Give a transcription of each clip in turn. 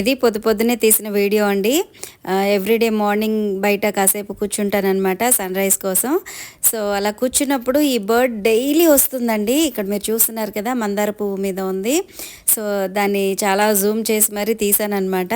ఇది పొద్దు పొద్దునే తీసిన వీడియో అండి. ఎవ్రీడే మార్నింగ్ బయట కాసేపు కూర్చుంటానమాట సన్ రైజ్ కోసం. సో అలా కూర్చున్నప్పుడు ఈ బర్డ్ డైలీ వస్తుందండి. ఇక్కడ మీరు చూస్తున్నారు కదా మందార పువ్వు మీద ఉంది. సో దాన్ని చాలా జూమ్ చేసి మరీ తీసానమాట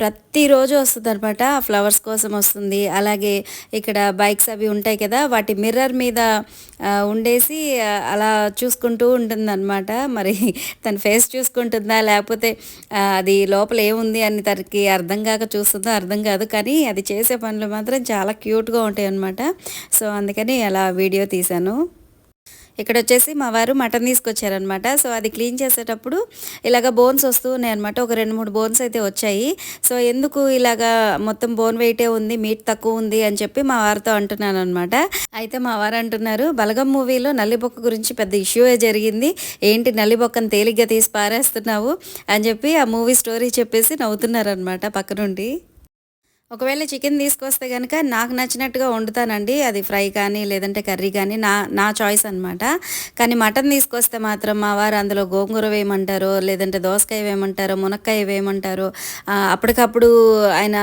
ప్రతిరోజు వస్తుంది అనమాట ఫ్లవర్స్ కోసం వస్తుంది. అలాగే ఇక్కడ బైక్స్ అవి ఉంటాయి కదా వాటి మిర్రర్ మీద ఉండేసి అలా చూసుకుంటూ ఉంటుందన్నమాట. మరి తన ఫేస్ చూసుకుంటుందా లేకపోతే అది లోపల ఏ ఏముంది అని తనకి అర్థం కాక చూస్తుందో అర్థం కాదు కానీ అది చేసే పనులు మాత్రం చాలా క్యూట్గా ఉంటాయి అన్నమాట సో అందుకని అలా వీడియో తీశాను. ఇక్కడ వచ్చేసి మా వారు మటన్ తీసుకొచ్చారనమాట సో అది క్లీన్ చేసేటప్పుడు ఇలాగ బోన్స్ వస్తూ ఉన్నాయి అనమాట ఒక రెండు మూడు బోన్స్ అయితే వచ్చాయి. సో ఎందుకు ఇలాగా మొత్తం బోన్ వెయిటే ఉంది మీట్ తక్కువ ఉంది అని చెప్పి మా వారితో అంటున్నాను అనమాట అయితే మా వారు అంటున్నారు బలగం మూవీలో నల్లిబొక్క గురించి పెద్ద ఇష్యూ జరిగింది? ఏంటి నల్లిబొక్కను తేలిగ్గా తీసి పారేస్తున్నావు? అని చెప్పి ఆ మూవీ స్టోరీ చెప్పేసి నవ్వుతున్నారనమాట పక్కనుండి. ఒకవేళ చికెన్ తీసుకొస్తే కనుక నాకు నచ్చినట్టుగా వండుతానండి. అది ఫ్రై కానీ లేదంటే కర్రీ కానీ నా నా చాయిస్ అనమాట కానీ మటన్ తీసుకొస్తే మాత్రం మా వారు అందులో గోంగూర వేయమంటారో లేదంటే దోసకాయ వేయమంటారో మునక్కాయ వేయమంటారో అప్పటికప్పుడు ఆయన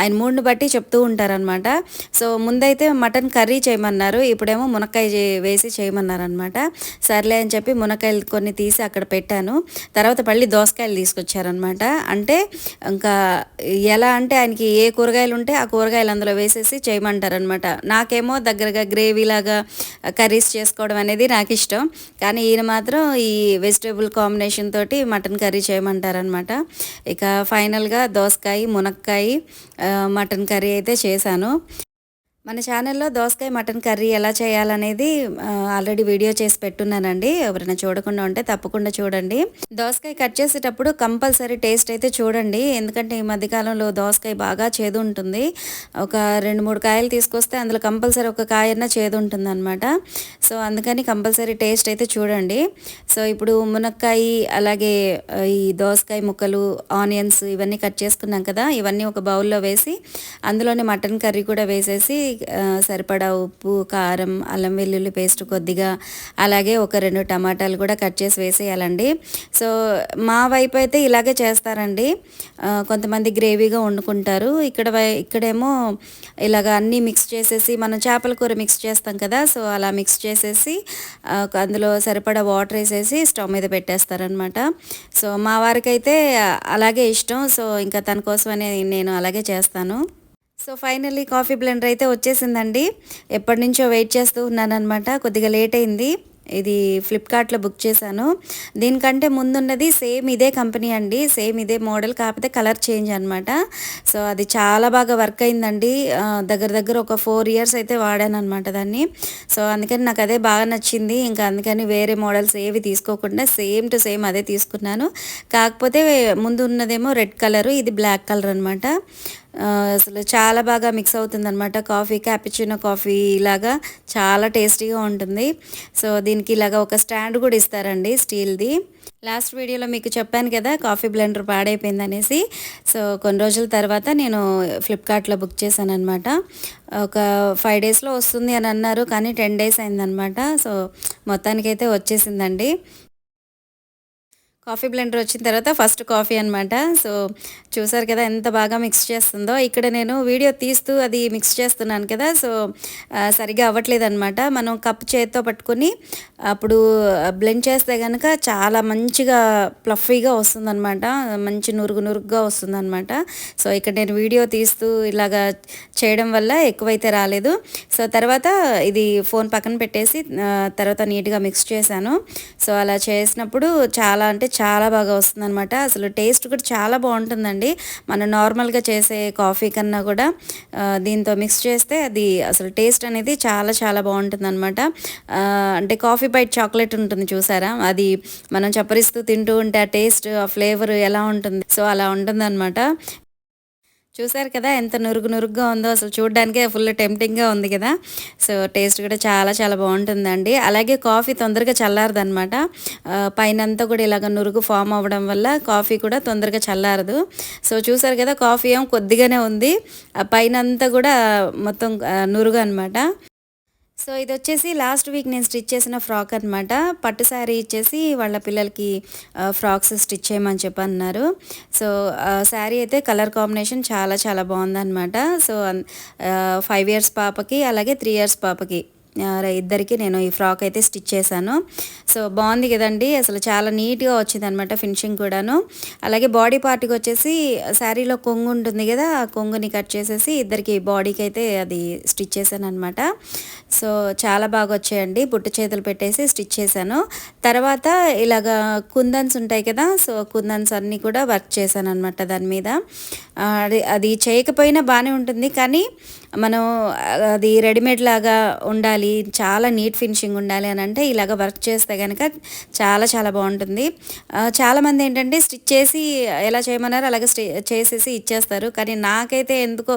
ఆయన మూడుని బట్టి చెప్తూ ఉంటారనమాట సో ముందైతే మటన్ కర్రీ చేయమన్నారు. ఇప్పుడేమో మునక్కాయ వేసి చేయమన్నారనమాట సర్లే అని చెప్పి మునక్కాయలు కొన్ని తీసి అక్కడ పెట్టాను. తర్వాత మళ్ళీ దోసకాయలు తీసుకొచ్చారనమాట అంటే ఇంకా ఎలా అంటే ఆయనకి ఏ కూరగాయలు ఉంటే ఆ కూరగాయలు అందులో వేసేసి చేయమంటారనమాట నాకేమో దగ్గరగా గ్రేవీ లాగా కర్రీస్ చేసుకోవడం అనేది నాకు ఇష్టం కానీ ఈయన మాత్రం ఈ వెజిటేబుల్ కాంబినేషన్ తోటి మటన్ కర్రీ చేయమంటారనమాట ఇక ఫైనల్గా దోసకాయ మునక్కాయ మటన్ కర్రీ అయితే చేశాను. మన ఛానల్లో దోసకాయ మటన్ కర్రీ ఎలా చేయాలనేది ఆల్రెడీ వీడియో చేసి పెట్టున్నానండి. ఎవరైనా చూడకుండా ఉంటే తప్పకుండా చూడండి. దోసకాయ కట్ చేసేటప్పుడు కంపల్సరీ టేస్ట్ అయితే చూడండి. ఎందుకంటే ఈ మధ్యకాలంలో దోసకాయ బాగా చేదు ఉంటుంది ఒక రెండు మూడు కాయలు తీసుకొస్తే అందులో కంపల్సరీ ఒక కాయన్న చేదు ఉంటుంది అనమాట సో అందుకని కంపల్సరీ టేస్ట్ అయితే చూడండి. సో ఇప్పుడు మునక్కాయ అలాగే ఈ దోసకాయ ముక్కలు ఆనియన్స్ ఇవన్నీ కట్ చేసుకున్నాం కదా ఇవన్నీ ఒక బౌల్లో వేసి అందులోనే మటన్ కర్రీ కూడా వేసేసి సరిపడా ఉప్పు కారం అల్లం వెల్లుల్లి పేస్ట్ కొద్దిగా అలాగే ఒక రెండు టమాటాలు కూడా కట్ చేసి వేసేయాలండి. సో మా వైపు అయితే ఇలాగే చేస్తారండి. కొంతమంది గ్రేవీగా వండుకుంటారు. ఇక్కడ ఇక్కడేమో ఇలాగ అన్నీ మిక్స్ చేసేసి మనం చేపల కూర మిక్స్ చేస్తాం కదా సో అలా మిక్స్ చేసేసి అందులో సరిపడా వాటర్ వేసేసి స్టవ్ మీద పెట్టేస్తారనమాట సో మా వారికైతే అలాగే ఇష్టం. సో ఇంకా తన కోసమనే నేను అలాగే చేస్తాను. సో ఫైనల్లీ కాఫీ బ్లెండర్ అయితే వచ్చేసిందండి. ఎప్పటి నుంచో వెయిట్ చేస్తూ ఉన్నాను అనమాట కొద్దిగా లేట్ అయింది. ఇది ఫ్లిప్కార్ట్లో బుక్ చేశాను. దీనికంటే ముందున్నది సేమ్ ఇదే కంపెనీ అండి. సేమ్ ఇదే మోడల్ కాకపోతే కలర్ చేంజ్ అనమాట సో అది చాలా బాగా వర్క్ అయిందండి. దగ్గర దగ్గర ఒక ఫోర్ ఇయర్స్ అయితే వాడాను అనమాట దాన్ని. సో అందుకని నాకు అదే బాగా నచ్చింది. ఇంకా అందుకని వేరే మోడల్స్ ఏవి తీసుకోకుండా సేమ్ టు సేమ్ అదే తీసుకున్నాను. కాకపోతే ముందు ఉన్నదేమో రెడ్ కలరు ఇది బ్లాక్ కలర్ అనమాట అసలు చాలా బాగా మిక్స్ అవుతుంది అనమాట కాఫీ క్యాపిచినో కాఫీ ఇలాగా చాలా టేస్టీగా ఉంటుంది. సో దీనికి ఇలాగా ఒక స్టాండ్ కూడా ఇస్తారండి స్టీల్ది. లాస్ట్ వీడియోలో మీకు చెప్పాను కదా కాఫీ బ్లెండర్ పాడైపోయింది అనేసి. సో కొన్ని రోజుల తర్వాత నేను ఫ్లిప్కార్ట్లో బుక్ చేశాను అనమాట ఒక ఫైవ్ డేస్లో వస్తుంది అని అన్నారు కానీ టెన్ డేస్ అయిందనమాట సో మొత్తానికైతే వచ్చేసిందండి. కాఫీ బ్లెండర్ వచ్చిన తర్వాత ఫస్ట్ కాఫీ అనమాట సో చూసారు కదా ఎంత బాగా మిక్స్ చేస్తుందో. ఇక్కడ నేను వీడియో తీస్తూ అది మిక్స్ చేస్తున్నాను కదా. సో సరిగా అవ్వట్లేదు అనమాట మనం కప్ చేతితో పట్టుకొని అప్పుడు బ్లెండ్ చేస్తే కనుక చాలా మంచిగా ప్లఫీగా వస్తుందన్నమాట. మంచి నురుగు నురుగుగా వస్తుందన్నమాట. సో ఇక్కడ నేను వీడియో తీస్తూ ఇలాగా చేయడం వల్ల ఎక్కువైతే రాలేదు. సో తర్వాత ఇది ఫోన్ పక్కన పెట్టేసి తర్వాత నీట్గా మిక్స్ చేశాను. సో అలా చేసినప్పుడు చాలా అంటే చాలా బాగా వస్తుంది అనమాట అసలు టేస్ట్ కూడా చాలా బాగుంటుందండి. మనం నార్మల్గా చేసే కాఫీ కన్నా కూడా దీంతో మిక్స్ చేస్తే అది అసలు టేస్ట్ అనేది చాలా చాలా బాగుంటుంది అనమాట అంటే కాఫీ బైట్ చాక్లెట్ ఉంటుంది చూసారా? అది మనం చప్పరిస్తూ తింటూ ఉంటే ఆ టేస్ట్ ఆ ఫ్లేవర్ ఎలా ఉంటుంది? సో అలా ఉంటుంది చూసారు కదా ఎంత నురుగు నురుగ్గా ఉందో అసలు చూడడానికే ఫుల్ టెంప్టింగ్గా ఉంది కదా. సో టేస్ట్ కూడా చాలా చాలా బాగుంటుందండి. అలాగే కాఫీ తొందరగా చల్లారదనమాట పైనంతా కూడా ఇలాగ నురుగు ఫామ్ అవ్వడం వల్ల కాఫీ కూడా తొందరగా చల్లారదు. సో చూసారు కదా కాఫీ ఏం కొద్దిగానే ఉంది. పైన పైనంతా కూడా మొత్తం నురుగు అనమాట సో ఇది వచ్చేసి లాస్ట్ వీక్ నేను స్టిచ్ చేసిన ఫ్రాక్ అనమాట పట్టు శారీ ఇచ్చేసి వాళ్ళ పిల్లలకి ఫ్రాక్స్ స్టిచ్ చేయమని చెప్పి అన్నారు సో శారీ అయితే కలర్ కాంబినేషన్ చాలా చాలా బాగుందన్నమాట. సో ఫైవ్ ఇయర్స్ పాపకి అలాగే త్రీ ఇయర్స్ పాపకి. ఇద్దరికి నేను ఈ ఫ్రాక్ అయితే స్టిచ్ చేశాను. సో బాగుంది కదండి. అసలు చాలా నీట్గా వచ్చింది అనమాట ఫినిషింగ్ కూడాను. అలాగే బాడీ పార్ట్కి వచ్చేసి శారీలో కొంగు ఉంటుంది కదా ఆ కొంగుని కట్ చేసేసి ఇద్దరికి బాడీకి అయితే అది స్టిచ్ చేశాను అనమాట సో చాలా బాగా వచ్చాయండి. బుట్టు చేతులు పెట్టేసి స్టిచ్ చేశాను. తర్వాత ఇలాగ కుందన్స్ ఉంటాయి కదా సో కుందన్స్ అన్నీ కూడా వర్క్ చేశాను అనమాట దాని మీద. అది అది చేయకపోయినా బాగానే ఉంటుంది. కానీ మనం అది రెడీమేడ్ లాగా ఉండాలి చాలా నీట్ ఫినిషింగ్ ఉండాలి అని అంటే ఇలాగ వర్క్ చేస్తే కనుక చాలా చాలా బాగుంటుంది. చాలామంది ఏంటంటే స్టిచ్ చేసి ఎలా చేయమన్నారో అలాగే స్టి చేసేసి ఇచ్చేస్తారు. కానీ నాకైతే ఎందుకో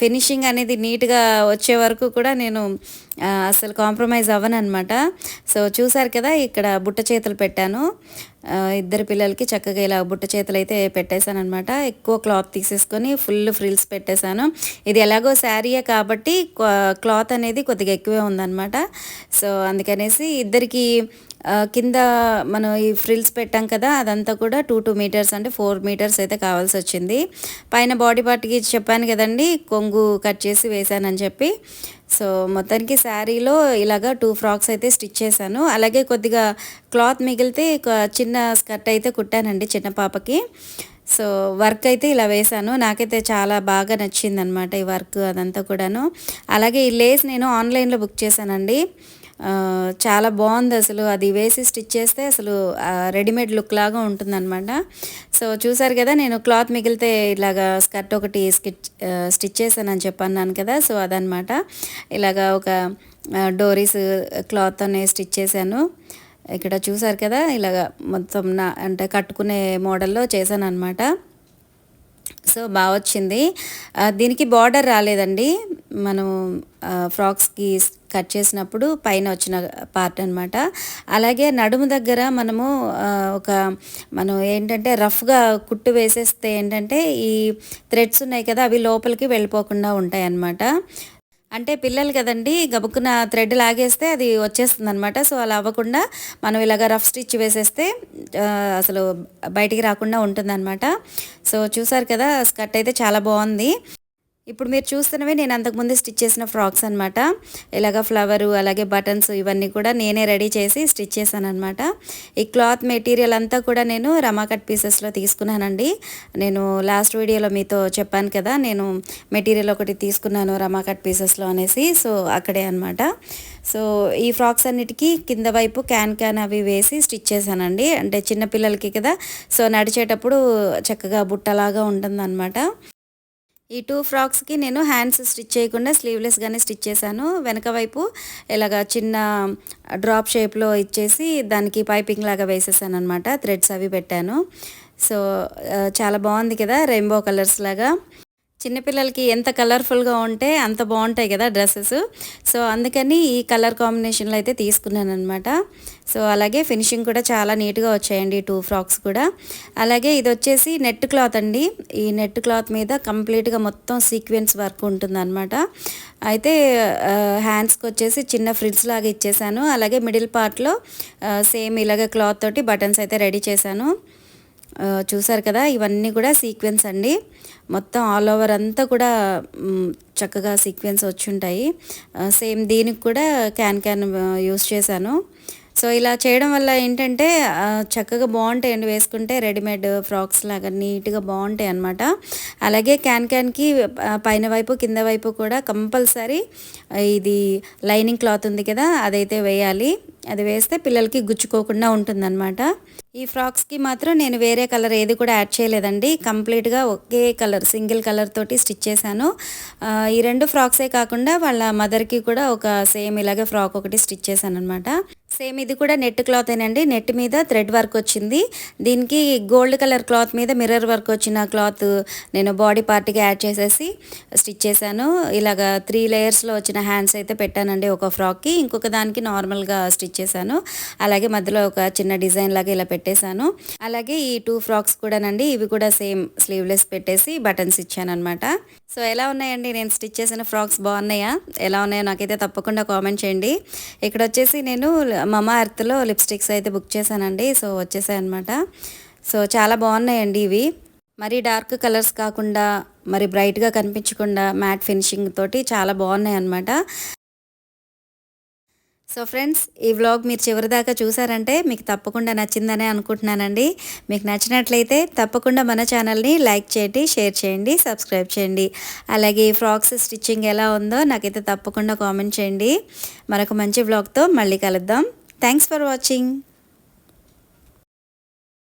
ఫినిషింగ్ అనేది నీట్గా వచ్చే వరకు కూడా నేను అసలు కాంప్రమైజ్ అవ్వను అనమాట సో చూసారు కదా ఇక్కడ బుట్ట చేతులు పెట్టాను. ఇద్దరు పిల్లలకి చక్కగా ఇలా బుట్ట చేతులు అయితే పెట్టేశాను అనమాట ఎక్కువ క్లాత్ తీసేసుకొని ఫుల్ ఫ్రిల్స్ పెట్టేశాను. ఇది ఎలాగో శారీయే కాబట్టి క్లాత్ అనేది కొద్దిగా ఎక్కువే ఉందన్నమాట. సో అందుకనేసి ఇద్దరికి కింద మనం ఈ ఫ్రిల్స్ పెట్టాం కదా అదంతా కూడా టూ టూ మీటర్స్ అంటే ఫోర్ మీటర్స్ అయితే కావాల్సి వచ్చింది. పైన బాడీ పార్ట్కి చెప్పాను కదండి కొంగు కట్ చేసి వేశానని చెప్పి. సో మొత్తానికి శారీలో ఇలాగా టూ ఫ్రాక్స్ అయితే స్టిచ్ చేశాను. అలాగే కొద్దిగా క్లాత్ మిగిలితే చిన్న స్కర్ట్ అయితే కుట్టానండి చిన్న పాపకి. సో వర్క్ అయితే ఇలా వేశాను. నాకైతే చాలా బాగా నచ్చింది అనమాట ఈ వర్క్ అదంతా కూడాను. అలాగే ఈ లేస్ నేను ఆన్లైన్లో బుక్ చేశానండి. చాలా బాగుంది అసలు. అది వేసి స్టిచ్ చేస్తే అసలు రెడీమేడ్ లుక్ లాగా ఉంటుందన్నమాట. సో చూసారు కదా నేను క్లాత్ మిగిలితే ఇలాగా స్కర్ట్ ఒకటి స్కిచ్ స్టిచ్ చేశానని చెప్పన్నాను కదా సో అదనమాట ఇలాగా ఒక డోరీస్ క్లాత్ అనే స్టిచ్ చేశాను. ఇక్కడ చూసారు కదా ఇలాగ మొత్తం నా అంటే కట్టుకునే మోడల్లో చేశాను అనమాట సో బాగా వచ్చింది. దీనికి బార్డర్ రాలేదండి. మనం ఫ్రాక్స్కి కట్ చేసినప్పుడు పైన వచ్చిన పార్ట్ అనమాట అలాగే నడుము దగ్గర మనము ఒక మనం ఏంటంటే రఫ్గా కుట్టు వేసేస్తే ఏంటంటే ఈ థ్రెడ్స్ ఉన్నాయి కదా అవి లోపలికి వెళ్ళిపోకుండా ఉంటాయి అన్నమాట అంటే పిల్లలు కదండి గబుక్కున థ్రెడ్ లాగేస్తే అది వచ్చేస్తుంది అనమాట సో అలా అవ్వకుండా మనం ఇలాగ రఫ్ స్టిచ్ వేసేస్తే అసలు బయటికి రాకుండా ఉంటుందన్నమాట. సో చూసారు కదా స్కర్ట్ అయితే చాలా బాగుంది. ఇప్పుడు మీరు చూస్తున్నవి నేను అంతకుముందు స్టిచ్ చేసిన ఫ్రాక్స్ అనమాట ఇలాగ ఫ్లవరు అలాగే బటన్స్ ఇవన్నీ కూడా నేనే రెడీ చేసి స్టిచ్ చేశాను అనమాట ఈ క్లాత్ మెటీరియల్ అంతా కూడా నేను రమా కట్ పీసెస్లో తీసుకున్నానండి. నేను లాస్ట్ వీడియోలో మీతో చెప్పాను కదా నేను మెటీరియల్ ఒకటి తీసుకున్నాను రమా కట్ పీసెస్లో అనేసి సో అక్కడే అనమాట సో ఈ ఫ్రాక్స్ అన్నిటికీ కింద వైపు క్యాన్ క్యాన్ అవి వేసి స్టిచ్ చేశానండి. అంటే చిన్నపిల్లలకి కదా సో నడిచేటప్పుడు చక్కగా బుట్టలాగా ఉంటుందన్నమాట. ఈ టూ ఫ్రాక్స్కి నేను హ్యాండ్స్ స్టిచ్ చేయకుండా స్లీవ్లెస్గానే స్టిచ్ చేశాను. వెనక వైపు ఇలాగ చిన్న డ్రాప్ షేప్లో ఇచ్చేసి దానికి పైపింగ్ లాగా వేసేసాను అనమాట థ్రెడ్స్ అవి పెట్టాను. సో చాలా బాగుంది కదా రెయిన్బో కలర్స్ లాగా. చిన్నపిల్లలకి ఎంత కలర్ఫుల్గా ఉంటే అంత బాగుంటాయి కదా డ్రెస్సెస్. సో అందుకని ఈ కలర్ కాంబినేషన్లో అయితే తీసుకున్నాను అనమాట సో అలాగే ఫినిషింగ్ కూడా చాలా నీట్గా వచ్చాయండి టూ ఫ్రాక్స్ కూడా. అలాగే ఇది వచ్చేసి నెట్ క్లాత్ అండి. ఈ నెట్ క్లాత్ మీద కంప్లీట్గా మొత్తం సీక్వెన్స్ వర్క్ ఉంటుందన్నమాట. అయితే హ్యాండ్స్కి వచ్చేసి చిన్న ఫ్రిడ్జ్ లాగా ఇచ్చేసాను. అలాగే మిడిల్ పార్ట్లో సేమ్ ఇలాగే క్లాత్ తోటి బటన్స్ అయితే రెడీ చేశాను. చూసారు కదా ఇవన్నీ కూడా సీక్వెన్స్ అండి. మొత్తం ఆల్ ఓవర్ అంతా కూడా చక్కగా సీక్వెన్స్ వచ్చి ఉంటాయి సేమ్ దీనికి కూడా క్యాన్ క్యాన్ యూస్ చేశాను. సో ఇలా చేయడం వల్ల ఏంటంటే చక్కగా చక్కగా బాగుంటాయండి వేసుకుంటే. రెడీమేడ్ ఫ్రాక్స్ లాగా నీట్గా బాగుంటాయి అనమాట అలాగే క్యాన్ క్యాన్కి పైన వైపు కింద వైపు కూడా కంపల్సరీ ఇది లైనింగ్ క్లాత్ ఉంది కదా అదైతే వేయాలి. అది వేస్తే పిల్లలకి గుచ్చుకోకుండా ఉంటుందన్నమాట. ఈ ఫ్రాక్స్కి మాత్రం నేను వేరే కలర్ ఏది కూడా యాడ్ చేయలేదండి. కంప్లీట్గా ఒకే కలర్ సింగిల్ కలర్ తోటి స్టిచ్ చేశాను. ఈ రెండు ఫ్రాక్సే కాకుండా వాళ్ళ మదర్కి కూడా ఒక సేమ్ ఇలాగే ఫ్రాక్ ఒకటి స్టిచ్ చేశాను అనమాట సేమ్ ఇది కూడా నెట్ క్లాతేనండి నెట్ మీద థ్రెడ్ వర్క్ వచ్చింది. దీనికి గోల్డ్ కలర్ క్లాత్ మీద మిర్రర్ వర్క్ వచ్చిన క్లాత్ నేను బాడీ పార్ట్కి యాడ్ చేసేసి స్టిచ్ చేశాను. ఇలాగ త్రీ లేయర్స్లో వచ్చిన హ్యాండ్స్ అయితే పెట్టానండి ఒక ఫ్రాక్కి ఇంకొక దానికి నార్మల్గా స్టిచ్ చేశాను. అలాగే మధ్యలో ఒక చిన్న డిజైన్ లాగా ఇలా పెట్టేశాను. అలాగే ఈ టూ ఫ్రాక్స్ కూడానండి ఇవి కూడా సేమ్ స్లీవ్లెస్ పెట్టేసి బటన్స్ ఇచ్చాను అనమాట సో ఎలా ఉన్నాయండి? నేను స్టిచ్ చేసిన ఫ్రాక్స్ బాగున్నాయా? ఎలా ఉన్నాయో నాకైతే తప్పకుండా కామెంట్ చేయండి. ఇక్కడ వచ్చేసి నేను మమా అర్త్లో లిప్స్టిక్స్ అయితే బుక్ చేశానండి. సో వచ్చేసాయి అనమాట సో చాలా బాగున్నాయండి ఇవి. మరి డార్క్ కలర్స్ కాకుండా మరి బ్రైట్గా కనిపించకుండా మ్యాట్ ఫినిషింగ్ తోటి చాలా బాగున్నాయి అనమాట సో ఫ్రెండ్స్ ఈ వ్లాగ్ మీరు చివరిదాకా చూసారంటే మీకు తప్పకుండా నచ్చిందనే అనుకుంటున్నానండి. మీకు నచ్చినట్లయితే తప్పకుండా మన ఛానల్ని లైక్ చేయండి షేర్ చేయండి సబ్స్క్రైబ్ చేయండి. అలాగే ఈ ఫ్రాక్స్ స్టిచ్చింగ్ ఎలా ఉందో నాకైతే తప్పకుండా కామెంట్ చేయండి. మరొక మంచి వ్లాగ్తో మళ్ళీ కలుద్దాం. Thanks for watching.